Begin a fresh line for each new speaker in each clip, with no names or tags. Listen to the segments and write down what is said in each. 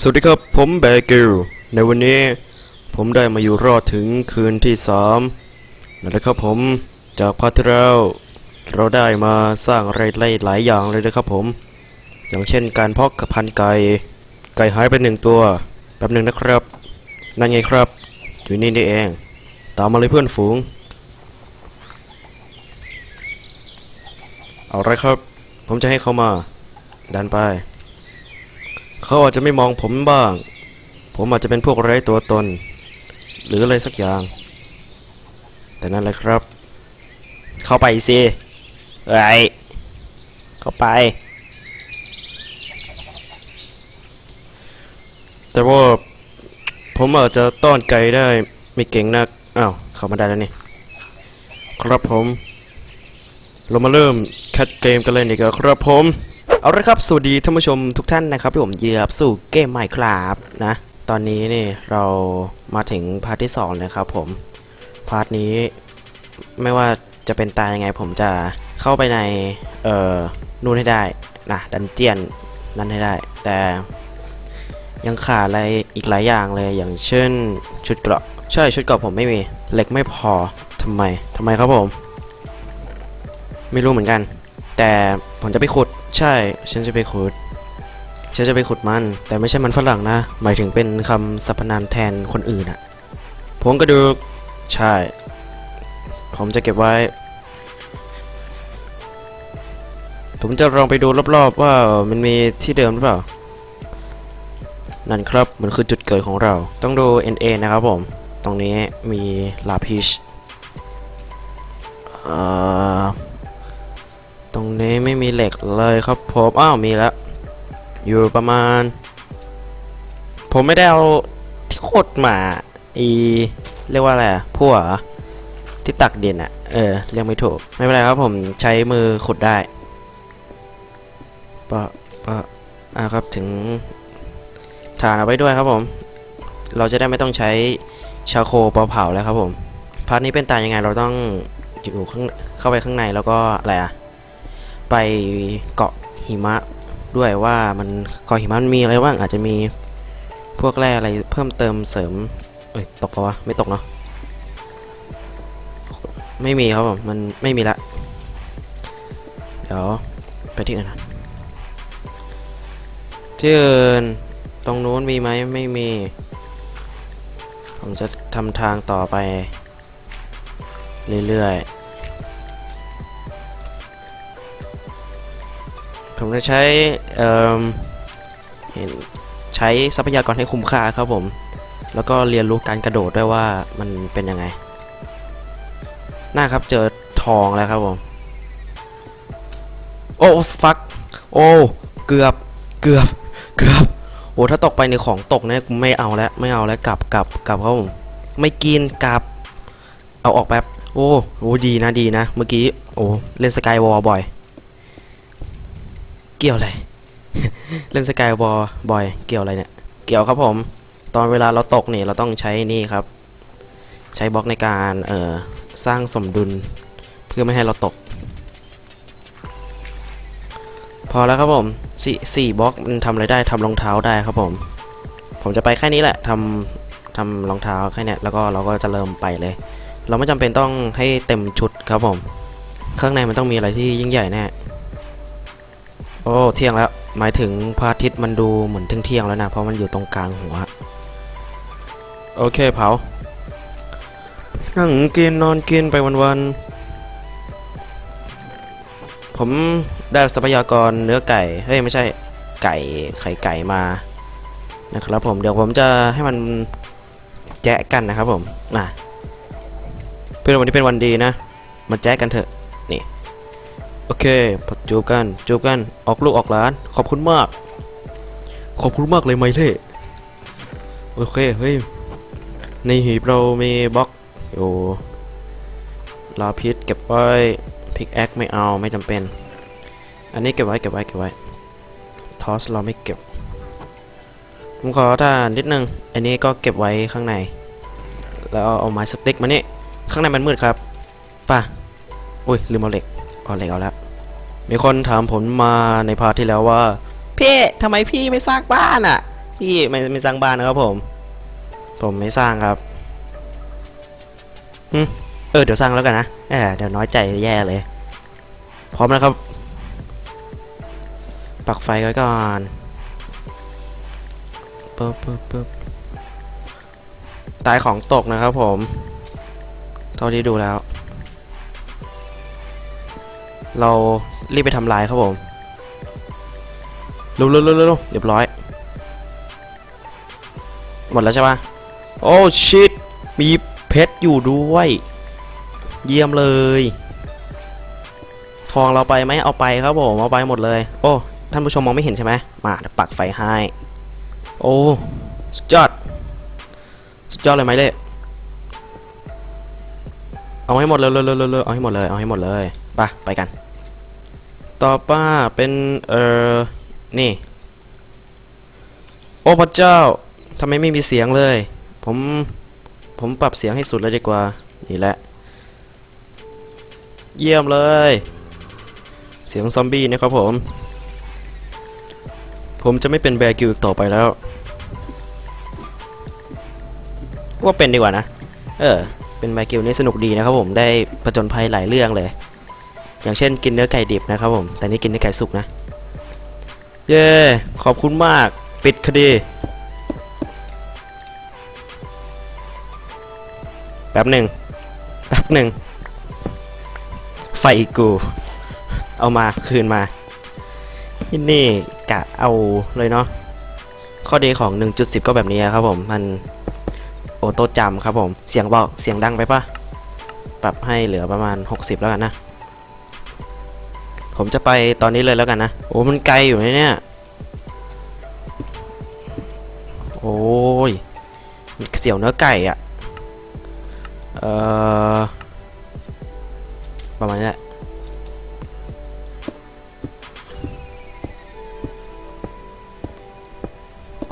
สวัสดีครับ ผมแบเกิลในวันนี้ผมได้มาอยู่รอดถึงคืนที่สามนั่นแหละครับผมจากพาร์ทที่แล้วเราได้มาสร้างอะไรหลายอย่างเลยนะครับผม อย่างเช่นการเพาะกระพันไก่ ไก่หายไปหนึ่งตัวแป๊บหนึ่งนะครับ นั่นไงครับ อยู่นี่นี่เอง ตามมาเลยเพื่อนฝูง เอาไรครับ ผมจะให้เขามาดันไป เขาอาจจะไม่มองผมบ้าง ผมอาจจะเป็นพวกไร้ตัวตน หรืออะไรสักอย่าง แต่นั่นแหละครับ เข้าไปสิเอ้ยเข้าไป แต่ว่าผมอาจจะต้อนไก่ได้ไม่เก่งนัก อ้าว เข้ามาได้แล้วนี่ ครับผม เรามาเริ่มแคทเกมกันเลยดีกว่าครับผม เอาละครับ สวัสดีท่านผู้ชมทุกท่านนะครับที่ผมเยือบสู่เกมใหม่ครับนะ ตอนนี้นี่เรามาถึงพาร์ทที่สองนะครับผม พาร์ทนี้ไม่ว่าจะเป็นตายยังไงผมจะเข้าไปใน เอ่อ นู่นให้ได้นะดันเจียนนั้นให้ได้ แต่ยังขาดอะไรอีกหลายอย่างเลยอย่างเช่นชุดเกราะใช่ชุดเกราะผมไม่มีเหล็กไม่พอทำไมทำไมครับผม ไม่รู้เหมือนกัน แต่ ผมจะไปขุด ใช่ ฉันจะไปขุด ฉันจะไปขุดมัน แต่ไม่ใช่มันฝรั่งนะ หมายถึงเป็นคำสรรพนามแทนคนอื่นอะผงกระดูก ใช่ ผมจะเก็บไว้ ผมจะลองไปดูรอบๆว่ามันมีที่เดิมหรือเปล่า นั่นครับมันคือจุดเกิดของเรา ต้องดู NA นะครับผม ตรงนี้มีลาพิช เอ่อ ตรงนี้ไม่มีเหล็กเลยครับผมอ้าวมีแล้วอยู่ประมาณ ผมไม่ได้เอาที่โคตรมาอีเรียกว่าอะไรอะพั่วเหรอที่ตักดินอะเออเรียกไม่ถูก ไม่เป็นไรครับผมใช้มือขุดได้ปะปะอ่าครับถึงฐานเอาไว้ด้วยครับผม เราจะได้ไม่ต้องใช้ชาโคปเผาแล้วครับผมพาร์ทนี้เป็นตายยังไงเราต้องอยู่ข้างเข้าไปข้างในแล้วก็อะไรอะ ไปเกาะหิมะด้วยว่ามันเกาะหิมะมันมีอะไรบ้างอาจจะมีพวกแร่อะไรเพิ่มเติมเสริมเอ้ยตกปะวะไม่ตกเนาะไม่มีครับผมมันไม่มีละเดี๋ยวไปที่อื่นนะที่อื่นตรงนู้นมีไหมไม่มี ผมจะทำทางต่อไป เรื่อยๆ ผมจะใช้เเห็นใช้ทรัพยากรให้คุ้มค่าครับผม แล้วก็เรียนรู้การกระโดดด้วยว่ามันเป็นยังไงน่าครับเจอทองแล้วครับผม โอ้ฟักโอ้เกือบเกือบเกือบโอ้ถ้าตกไปในของตกเนี่ยกูไม่เอาแล้วไม่เอาแล้วกลับกลับกลับครับผมไม่กินกลับ เอาออกแป๊บโอ้โหดีนะดีนะ เมื่อกี้โอ้เล่นสกายวอลบ่อย กี่ยวอะไร เล่นสกายวอลบอย เกี่ยวอะไรเนี่ย เกี่ยวครับผม ตอนเวลาเราตกเนี่ยเราต้องใช้นี่ครับ ใช้บล็อกในการเอ่อสร้างสมดุล เพื่อไม่ให้เราตก พอแล้วครับผมสี่สี่บล็อกมันทำอะไรได้ทำรองเท้าได้ครับผม ผมจะไปแค่นี้แหละทำทำรองเท้าแค่นี้แล้วก็เราก็จะเริ่มไปเลย เราไม่จำเป็นต้องให้เต็มชุดครับผม ข้างในมันต้องมีอะไรที่ยิ่งใหญ่แน่ โอ้เที่ยงแล้ว หมายถึงพระอาทิตย์มันดูเหมือนเที่ยงแล้วนะ เพราะมันอยู่ตรงกลางหัว โอเคเผา นั่งกินนอนกินไปวันๆ ผมได้ทรัพยากรเนื้อไก่ เฮ้ย ไม่ใช่ไก่ไข่ไก่มา นะครับผม เดี๋ยวผมจะให้มันแจ๊กันนะครับผม อะ เพื่อนวันนี้เป็นวันดีนะ มาแจ๊กันเถอะ นี่ โอเคพอจูบกันจูบกันออกลูกออกหลาน ขอบคุณมาก ขอบคุณมากเลยไมเล่โอเคเฮ้ยในหีบเรามีบล็อกอยู่ลาพิษเก็บไว้พิกแอคไม่เอาไม่จำเป็น อันนี้เก็บไว้เก็บไว้เก็บไว้ทอสเราไม่เก็บผมขอท่านนิดนึง อันนี้ก็เก็บไว้ข้างใน แล้วเอาไม้สติ๊กมานี่ ข้างในมันมืดครับ ป่ะ อุ้ยลืมเอาเหล็ก เอาเหล็กเอาแล้ว มีคนถามผมมาในพาร์ทที่แล้วว่าพี่ทำไมพี่ไม่สร้างบ้านอะ พี่พี่ไม่ไม่สร้างบ้านนะครับผม ผมไม่สร้างครับหึเออเดี๋ยวสร้างแล้วกันนะเออเดี๋ยวน้อยใจแย่เลย พร้อมนะครับ ปักไฟไว้ก่อนปึ๊บปึ๊บปึ๊บตายของตกนะครับผม เท่าที่ดูแล้ว เรารีบไปทำลายครับผมเร็วเร็วเรียบร้อย หมดแล้วใช่ปะโอ้ชิตมีเพชรอยู่ด้วย เยี่ยมเลย ทองเราไปไหมเอาไปครับผมเอาไปหมดเลย โอ้ท่านผู้ชมมองไม่เห็นใช่ไหมมาปักไฟให้โอ้สุดยอดสุดยอดเลยไหมเล่เอาให้หมดเลยเลยเลยเอาให้หมดเลยเอาให้หมดเลยไปไปกัน ต่อป้าเป็น เอ่อ นี่ โอ้พระเจ้าทำไมไม่มีเสียงเลย ผม ผมปรับเสียงให้สุดเลยดีกว่า นี่แหละ เยี่ยมเลย เสียงซอมบี้นะครับผม ผมจะไม่เป็นแบร์กิลอีกต่อไปแล้วว่าเป็นดีกว่านะ เออ เป็นแบร์กิลนี่สนุกดีนะครับผม ได้ผจญภัยหลายเรื่องเลย อย่างเช่นกินเนื้อไก่ดิบนะครับผม แต่นี่กินเนื้อไก่สุกนะ เย้ ขอบคุณมาก ปิดคดี แป๊บหนึ่ง แป๊บหนึ่ง ไฟกู เอามาคืนมา ที่นี่กะเอาเลยเนาะ ข้อดีของ 1.10 ก็แบบนี้ครับผม มันโอโต้จำครับผม เสียงเบาเสียงดังไปปะปรับให้เหลือประมาณ 60 แล้วกันนะ ผมจะไปตอนนี้เลยแล้วกันนะ โอ้มันไกลอยู่นะเนี่ย โอ้ยเสียวเนื้อไก่อะเอ่อ ประมาณนี้แหละ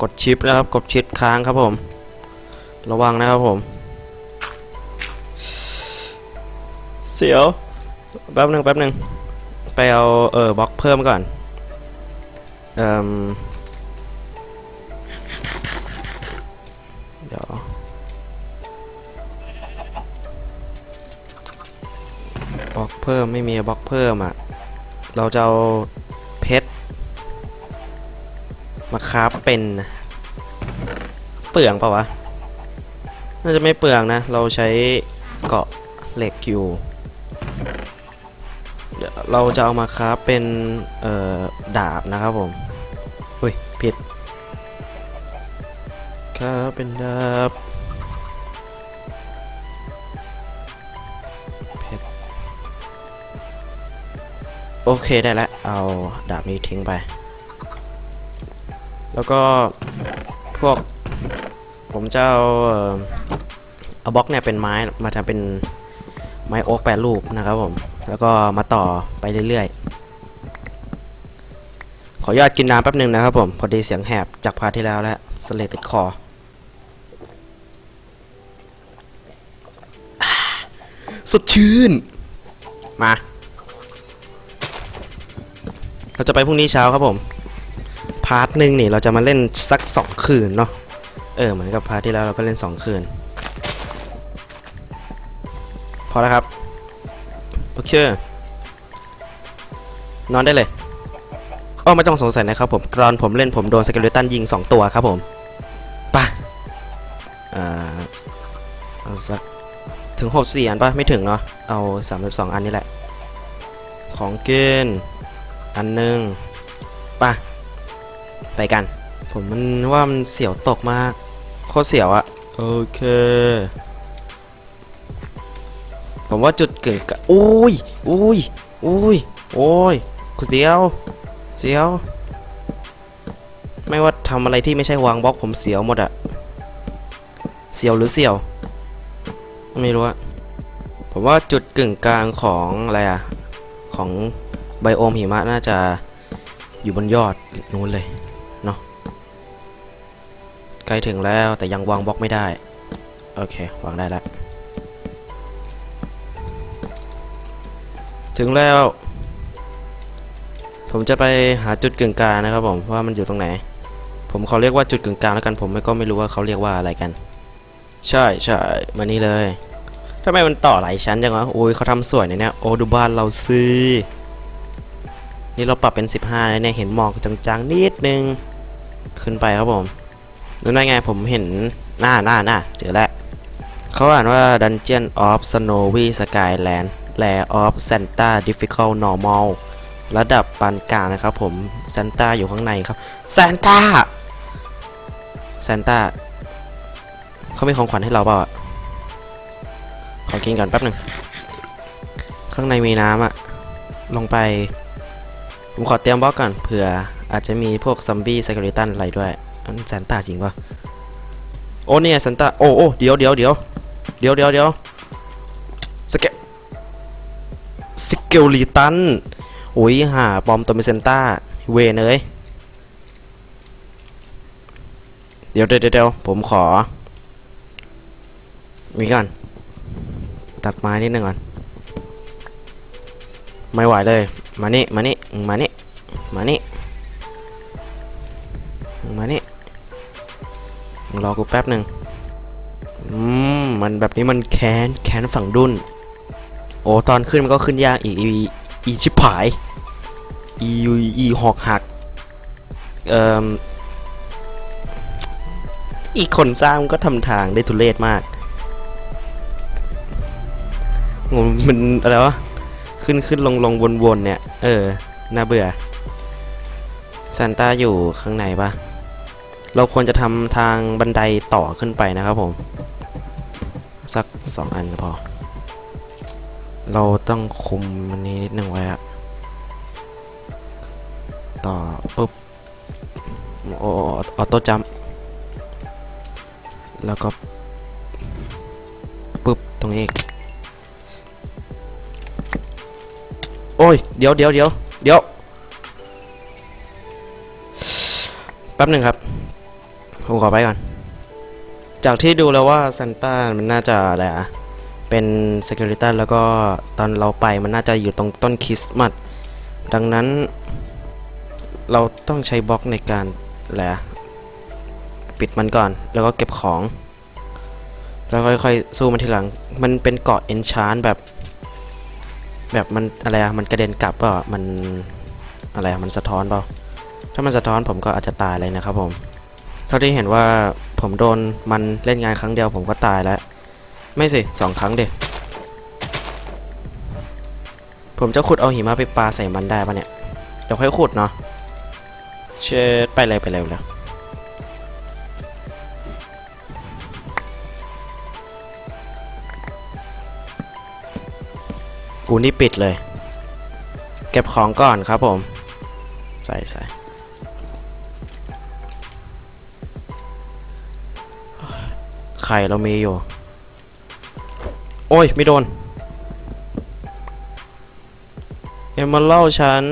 กดชิปนะครับ กดชิปค้างครับผม ระวังนะครับผม เสียว แป๊บหนึ่งแป๊บหนึ่ง ไปเอาเออบล็อกเพิ่มก่อนเอ่มเดี๋ยวบล็อกเพิ่มไม่มีบล็อกเพิ่มอะ เราจะเอาเพชรมาคราฟเป็นเปลืองปล่าวะ น่าจะไม่เปลืองนะ เราใช้เกาะเหล็กอยู่ เราจะเอามาคราฟเป็นเอ่อดาบนะครับผมอุ้ยผิดคราฟเป็นดาบโอเคได้แล้วเอาดาบนี้ทิ้งไป แล้วก็พวกผมจะเอาเอาบล็อกเนี่ยเป็นไม้มาทำเป็นไม้โอ๊กแปรรูปนะครับผม แล้วก็มาต่อไปเรื่อยๆ ขออนุญาตกินน้ำแป๊บหนึ่งนะครับผม พอดีเสียงแหบจากพาร์ทที่แล้วแล้วสเลดติดคออ่าสดชื่น มา เราจะไปพรุ่งนี้เช้าครับผม พาร์ทหนึ่งนี่เราจะมาเล่นสักสองคืนเนาะ เออเหมือนกับพาร์ทที่แล้วเราก็เล่นสองคืน พอแล้วครับ โอเค นอนได้เลยอ้อไม่ต้องสงสัยนะครับผมตอนผมเล่นผมโดนสเกเลตันยิง 2 ตัวครับผมปะอ่าเอาสักถึง 64 อันปะไม่ถึงเนาะเอา 32 อันนี้แหละ ของเกณฑ์อันหนึ่งป่ะไปกัน ผมมันว่ามันเสียวตกมาก โคตรเสียวอะโอเค ผมว่าจุดกึ่ง กะอุ้ยอุ้ยอุ้ยโอ้ยกูเสียวเสียว ไม่ว่าทำอะไรที่ไม่ใช่วางบล็อกผมเสียวหมดอะเสียวหรือเสียว ไม่รู้อะผมว่าจุดกึ่งกลางของอะไรอะของไบโอมหิมะน่าจะอยู่บนยอดนู้นเลยเนาะใกล้ถึงแล้วแต่ยังวางบล็อกไม่ได้ โอเค วางได้แล้ว ถึงแล้ว ผมจะไปหาจุดกึ่งกลางนะครับผมว่ามันอยู่ตรงไหน ผมขอเรียกว่าจุดกึ่งกลางแล้วกันผมไม่ก็ไม่รู้ว่าเขาเรียกว่าอะไรกัน ใช่ใช่มานี่เลยทำไมมันต่อหลายชั้นจังวะโอ้ยเขาทำสวยเนี่ย โอ้ดูบ้านเราสินี่เราปรับเป็น 15แล้วเนี่ยเห็นหมอกจางๆนิดนึง ขึ้นไปครับผมนั่นไงผมเห็นหน้าหน้าหน้าเจอแล้วเขาอ่านว่า Dungeon of Snowy Skyland Lair of Santa Difficult Normal ระดับปานกลางนะครับผมซานต้าอยู่ข้างในครับซานต้าซานต้าเขามีของขวัญให้เราเปล่าอะขอกินก่อนแป๊บหนึ่ง ข้างในมีน้ำอะลงไป ผมขอเตรียมบล็อกก่อนเผื่ออาจจะมีพวกซัมบี้สเกลิตันอะไรด้วยอันซานต้าจริงปะโอ้เนี่ยซานต้าโอ้โอ้เดี๋ยวเดี๋ยวเดี๋ยวเดี๋ยวเดี๋ยวเดี๋ยวสเก็ต สเกลิตันโอ้ยหาปอมตัวเป็นเซนต้า เวเลยเดี๋ยวเดี๋ยวเดี๋ยวผมขอ มีก่อน ตัดไม้นิดนึงก่อน ไม่ไหวเลย มานี่ มานี่ มานี่ มานี่ มานี่ รอกูแป๊บหนึ่งอืม มันแบบนี้มันแค้น แค้นฝั่งดุน โอ้ตอนขึ้นมันก็ขึ้นยากอีกอีชิบหายอีอีหอกหักเอ่ออีคนสร้างก็ทำทางได้ทุเรศมากงมันอะไรวะขึ้นขึ้นลงลงวนวนเนี่ย เออ น่าเบื่อซานต้าอยู่ข้างในปะเราควรจะทำทางบันไดต่อขึ้นไปนะครับผม สักสองอันก็พอ เราต้องคุมมันนี้นิดหนึ่งไว้อะต่อปุ๊บโอออโต้จัมแล้วก็ปุ๊บตรงนี้โอ้ย เดี๋ยวเดี๋ยวเดี๋ยวเดี๋ยวแป๊บหนึ่งครับ ผมขอไปก่อน จากที่ดูแล้วว่าซันต้ามันน่าจะอะไรอะ เป็น Security แล้วก็ตอนเราไปมันน่าจะอยู่ตรงต้นคริสต์มาสดังนั้น เราต้องใช้บล็อกในการอะไรอะปิดมันก่อน แล้วก็เก็บของ แล้วค่อยๆสู้มันทีหลัง มันเป็นเกาะเอนชานแบบ แบบมันอะไรอะมันกระเด็นกลับเปล่ามันอะไรอะมันสะท้อนเปล่าถ้ามันสะท้อนผมก็อาจจะตายเลยนะครับผม เท่าที่เห็นว่าผมโดนมันเล่นงานครั้งเดียวผมก็ตายแล้ว ไม่สิสองครั้งเด็ผมจะขุดเอาหิมะไปปาใส่มันได้ปะเนี่ย เดี๋ยวค่อยขุดเนาะ เชิดไปเลยไปเลยเลยกูนี่ปิดเลย เก็บของก่อนครับผม ใส่ใส่ไข่เรามีอยู่ อ้ย ไม่โดนเอ็มมาเล่าฉัน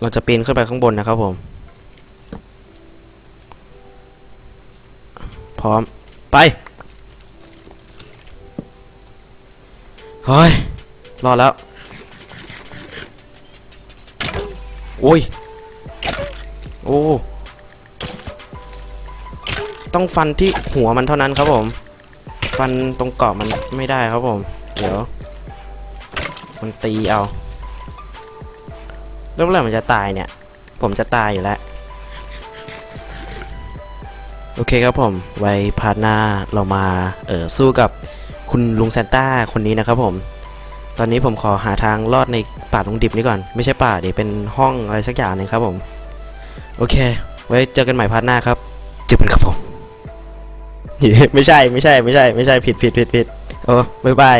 เราจะปีนขึ้นไปข้างบนนะครับผม พร้อม ไปเฮ้ยรอดแล้ว โอ้ย โอ้ ต้องฟันที่หัวมันเท่านั้นครับผม ฟันตรงเกาะมันไม่ได้ครับผม เดี๋ยว มันตีเอาแล้วเมื่อไหร่มันจะตายเนี่ย ผมจะตายอยู่แล้ว โอเคครับผม ไว้พาร์ทหน้าเรามา เออสู้กับคุณลุงซานต้าคนนี้นะครับผม ตอนนี้ผมขอหาทางรอดในป่าตรงดิบนี้ก่อน ไม่ใช่ป่าเดี๋ยวเป็นห้องอะไรสักอย่างหนึงครับผม โอเค ไว้เจอกันใหม่พาร์ทหน้าครับจืบเป็นครับผม ไม่ใช่ไม่ใช่ไม่ใช่ไม่ใช่ผิดผิดผิดผิดโอ้บ๊ายบาย